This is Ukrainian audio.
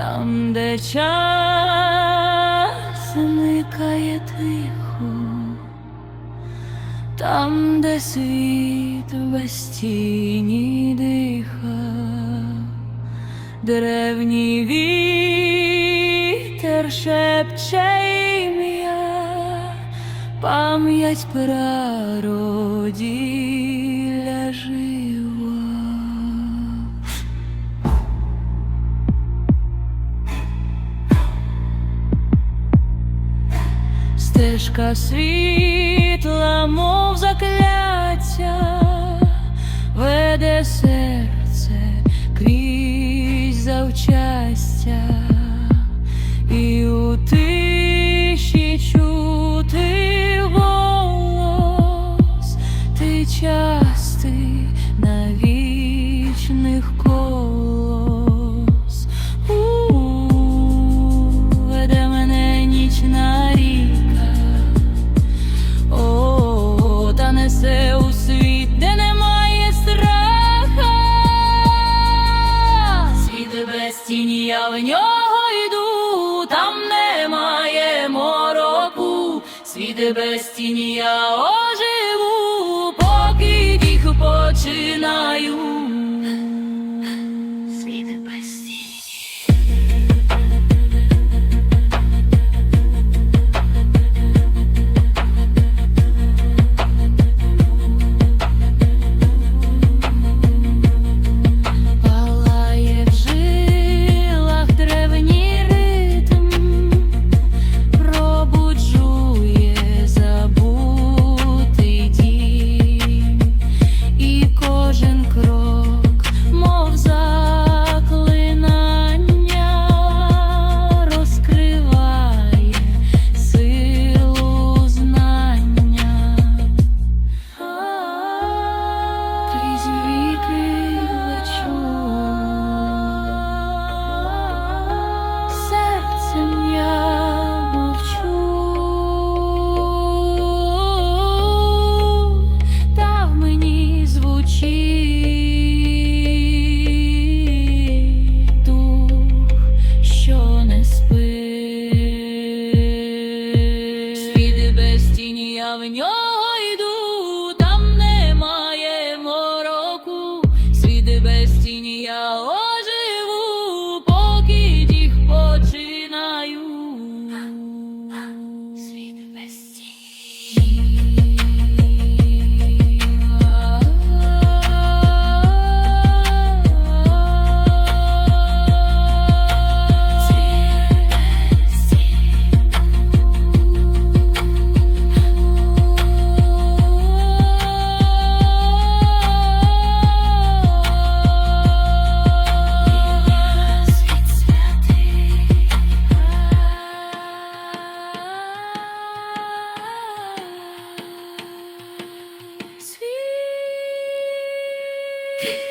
там, де час зникає тихо, там, де світ без тіні диха, древній вітер шепче ім'я, пам'ять прароділя жива. Стежка світла, мов закляття, веде серце крізь завчастя, і у тиші чути голос, ти частий на вічних колос. Нього йду, там немає мороку. Світ без тіні, я о. loving your Yeah.